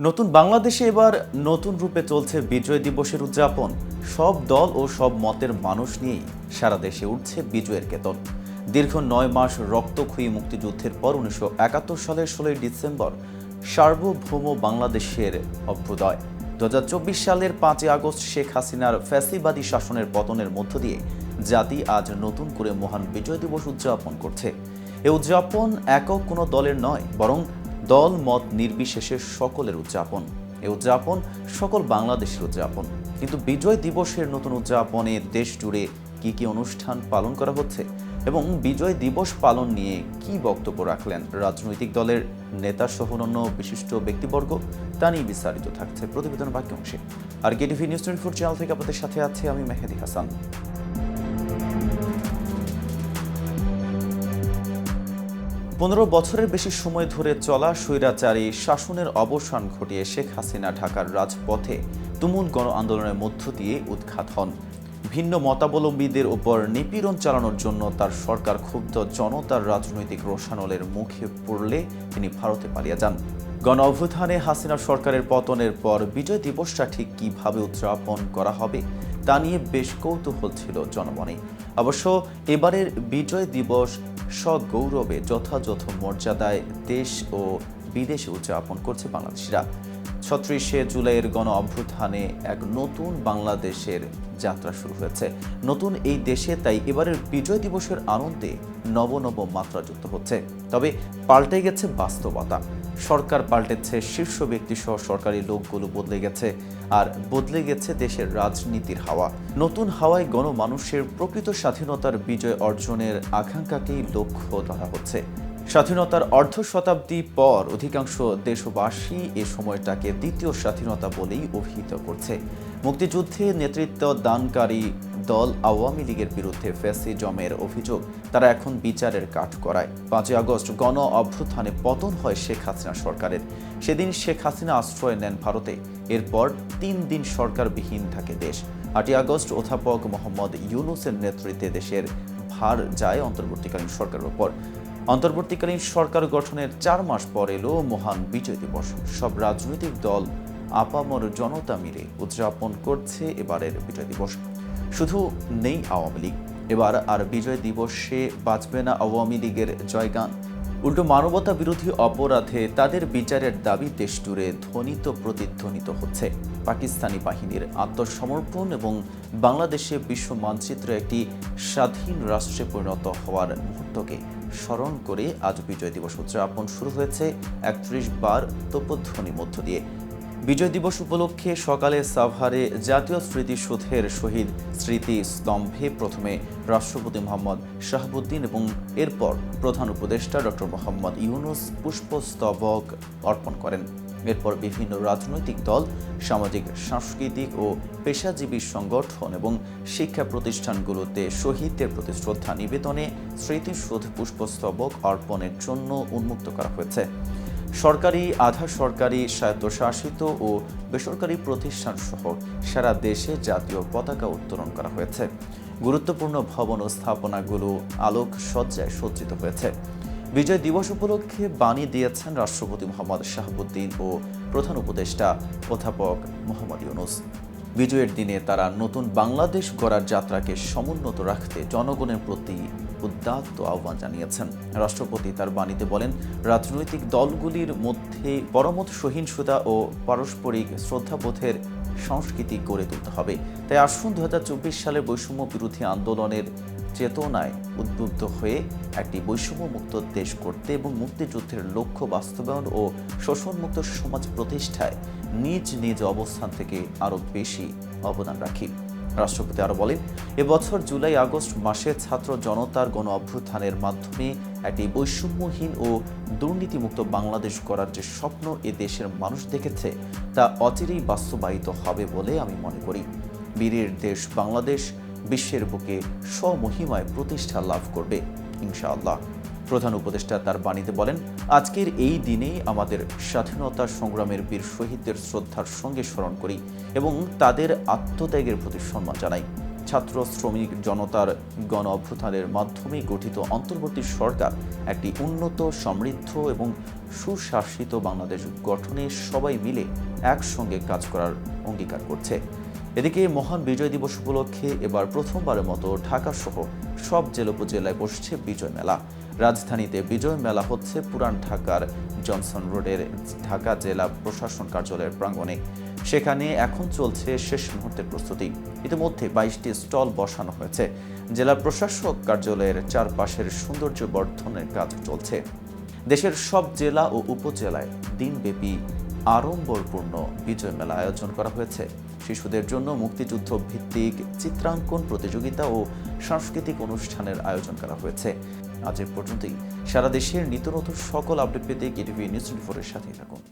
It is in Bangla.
নতুন বাংলাদেশে এবার নতুন রূপে চলছে বিজয় দিবসের উদযাপন। সব দল ও সব মতের মানুষ নিয়েই সারা দেশে উঠছে বিজয়ের কেতন। দীর্ঘ নয় মাস রক্তক্ষয়ী মুক্তিযুদ্ধের পর উনিশশো একাত্তর সালের ষোলোই ডিসেম্বর সার্বভৌম বাংলাদেশের অভ্যুদয়। দু হাজার চব্বিশ সালের পাঁচই আগস্ট শেখ হাসিনার ফ্যাসিবাদী শাসনের পতনের মধ্য দিয়ে জাতি আজ নতুন করে মহান বিজয় দিবস উদযাপন করছে। এ উদযাপন একক কোনো দলের নয়, বরং দল, মত নির্বিশেষে সকলের উদযাপন। এ উদযাপন সকল বাংলাদেশের উদযাপন। কিন্তু বিজয় দিবসের নতুন উদযাপনে দেশ জুড়ে কি কি অনুষ্ঠান পালন করা হচ্ছে এবং বিজয় দিবস পালন নিয়ে কি বক্তব্য রাখলেন রাজনৈতিক দলের নেতা সহ অন্যান্য বিশিষ্ট ব্যক্তিবর্গ, তা নিয়ে বিস্তারিত থাকছে প্রতিবেদন বাক্য অংশে আর GTV news twenty four channel থেকে আপনাদের সাথে আছে আমি মেহেদি হাসান। পনেরো বছরের বেশি সময় ধরে চলা স্বৈরাচারী শাসনের অবসান ঘটিয়ে শেখ হাসিনা ঢাকার রাজপথে তুমুল গণ আন্দোলনের মধ্য দিয়ে উৎখাত হন। ভিন্ন মতাবলম্বীদের উপর নিপীড়ন চালানোর জন্য তার সরকার ক্ষুব্ধ জনতার রাজনৈতিক রোষানলের মুখে পড়লে তিনি ভারতে পালিয়ে যান। গণ অভ্যুত্থানে হাসিনা সরকারের পতনের পর বিজয় দিবসটা ঠিক কীভাবে উদযাপন করা হবে তা নিয়ে বেশ কৌতূহল ছিল জনমনে। অবশ্য এবারের বিজয় দিবস সগৌরবে যথাযথ মর্যাদায় দেশ ও বিদেশে উদযাপন করছে বাংলাদেশিরা। ছত্রিশে জুলাইয়ের গণ অভ্যুত্থানে এক নতুন বাংলাদেশের যাত্রা শুরু হয়েছে। নতুন এই দেশে তাই এবারের বিজয় দিবসের আনন্দে নব নব মাত্রা যুক্ত হচ্ছে। তবে পাল্টে গেছে বাস্তবতা। সরকার পাল্টেছে, শীর্ষ ব্যক্তি সহ সরকারি লোকগুলো বদলে গেছে। আর বদলে গেছে দেশের রাজনীতির হাওয়া। নতুন হাওয়ায় গণমানুষের প্রকৃত স্বাধীনতার বিজয় অর্জনের আকাঙ্ক্ষাকেই লক্ষ্য ধরা হচ্ছে। স্বাধীনতার অর্ধ শতাব্দী পর অধিকাংশ দেশবাসী এ সময়টাকে দ্বিতীয় স্বাধীনতা বলেই অভিহিত করছে। মুক্তিযুদ্ধে নেতৃত্ব দানকারী দল আওয়ামী লীগের বিরুদ্ধে ফ্যাসিজমের অভিযোগ। তারা এখন বিচারের কাঠ করায়। পাঁচই আগস্ট গণ অভ্যুত্থানে পতন হয় শেখ হাসিনা সরকারের। সেদিন শেখ হাসিনা আশ্রয় নেন ভারতে। এরপর তিন দিন সরকারবিহীন থাকে দেশ। আটই আগস্ট অধ্যাপক মোহাম্মদ ইউনুসের নেতৃত্বে দেশের ভার যায় অন্তর্বর্তীকালীন সরকারের ওপর। অন্তর্বর্তীকালীন সরকার গঠনের চার মাস পর এলো মহান বিজয় দিবস। সব রাজনৈতিক দল আপামর জনতা মিলে উদযাপন করছে এবারের বিজয় দিবস। শুধু নেই আওয়ামী লীগ। এবার আর বিজয় দিবসে বাঁচবে না আওয়ামী লীগের জয়গান। উল্টো মানবতা বিরোধী অপরাধে তাদের বিচারের দাবি দেশ জুড়ে ধ্বনিত প্রতিধ্বনিত হচ্ছে। পাকিস্তানি বাহিনীর আত্মসমর্পণ এবং বাংলাদেশে বিশ্ব মানচিত্রে একটি স্বাধীন রাষ্ট্রে পরিণত হওয়ার মুহূর্তকে স্মরণ করে আজ বিজয় দিবস উদযাপন শুরু হয়েছে। একত্রিশ বার তোপধ্বনি মধ্য দিয়ে। বিজয় দিবস উপলক্ষে সকালে সাভারে জাতীয় স্মৃতিসৌধের শহীদ স্মৃতি স্তম্ভে প্রথমে রাষ্ট্রপতি মোহাম্মদ শাহাবুদ্দিন এবং এরপর প্রধান উপদেষ্টা ডক্টর মোহাম্মদ ইউনুস পুষ্পস্তবক অর্পণ করেন। এরপর বিভিন্ন রাজনৈতিক দল, সামাজিক, সাংস্কৃতিক ও পেশাজীবী সংগঠন এবং শিক্ষা প্রতিষ্ঠানগুলোতে শহীদদের প্রতি শ্রদ্ধা নিবেদনে স্মৃতিসৌধ পুষ্পস্তবক অর্পণের জন্য উন্মুক্ত করা হয়েছে। সরকারি, আধা সরকারি, স্বায়ত্তশাসিত ও বেসরকারি প্রতিষ্ঠান সহ সারা দেশে জাতীয় পতাকা উত্তোলন করা হয়েছে। গুরুত্বপূর্ণ ভবন ও স্থাপনাগুলো আলোক সজ্জায় সজ্জিত হয়েছে। বিজয় দিবস উপলক্ষে বাণী দিয়েছেন রাষ্ট্রপতি মোহাম্মদ শাহাবুদ্দিন ও প্রধান উপদেষ্টা অধ্যাপক মোহাম্মদ ইউনুস। বিজয়ের দিনে তারা নতুন বাংলাদেশ গড়ার যাত্রাকে সমুন্নত রাখতে জনগণের প্রতি উদ্দাত্ত আহ্বান জানিয়েছেন। রাষ্ট্রপতি তার বাণীতে বলেন, রাজনৈতিক দলগুলির মধ্যে পরমত সহিংসতা ও পারস্পরিক শ্রদ্ধাবোধের সংস্কৃতি গড়ে তুলতে হবে। তাই আসুন দু হাজার সালের বৈষম্য বিরোধী আন্দোলনের চেতনায় উদ্বুদ্ধ হয়ে একটি বৈষম্যমুক্ত দেশ করতে এবং মুক্তিযুদ্ধের লক্ষ্য বাস্তবায়ন ও শোষণমুক্ত সমাজ প্রতিষ্ঠায় নিজ নিজ অবস্থান থেকে আরও বেশি অবদান রাখি। রাষ্ট্রপতি আরও বলেন, এবছর জুলাই, আগস্ট মাসে ছাত্র জনতার গণ অভ্যুত্থানের মাধ্যমে একটি বৈষম্যহীন ও দুর্নীতিমুক্ত বাংলাদেশ করার যে স্বপ্ন এ দেশের মানুষ দেখেছে, তা অচিরেই বাস্তবায়িত হবে বলে আমি মনে করি। বীরের দেশ বাংলাদেশ বিশ্বের বুকে স্বমহিমায় প্রতিষ্ঠা লাভ করবে, ইনশাআল্লাহ। প্রধান উপদেষ্টা তার বাণীতে বলেন, আজকের এই দিনেই আমাদের স্বাধীনতা সংগ্রামের বীর শহীদদের শ্রদ্ধার সঙ্গে স্মরণ করি এবং তাদের আত্মত্যাগের প্রতি সম্মান জানাই। ছাত্র শ্রমিক জনতার গণ অভ্যুত্থানের মাধ্যমে গঠিত অন্তর্বর্তী সরকার একটি উন্নত, সমৃদ্ধ এবং সুশাসিত বাংলাদেশ গঠনে সবাই মিলে একসঙ্গে কাজ করার অঙ্গীকার করছে। এদিকে মহান বিজয় দিবস উপলক্ষে এবার প্রথমবারের মতো ঢাকা সহ সব জেলা উপজেলায় বসছে বিজয় মেলা। রাজধানীতে বিজয় মেলা হচ্ছে পুরান ঢাকার জনসন রোডের ঢাকা জেলা প্রশাসন কার্যালয়ের প্রাঙ্গণে। সেখানে এখন চলছে শেষ মুহূর্তের প্রস্তুতি। ইতিমধ্যে বাইশটি স্টল বসানো হয়েছে। জেলা প্রশাসক কার্যালয়ের চারপাশের সৌন্দর্য বর্ধনের কাজ চলছে। দেশের সব জেলা ও উপজেলায় দিনব্যাপী আড়ম্বরপূর্ণ বিজয় মেলা আয়োজন করা হয়েছে। শিশুদের জন্য মুক্তিযুদ্ধ ভিত্তিক চিত্রাঙ্কন প্রতিযোগিতা ও সাংস্কৃতিক অনুষ্ঠানের আয়োজন করা হয়েছে। আজ এ পর্যন্তই। সারা দেশের নিত্য নতুন সকল আপডেট পেতে কেটিভি নিউজ টোয়েন্টি সাথেই থাকুন।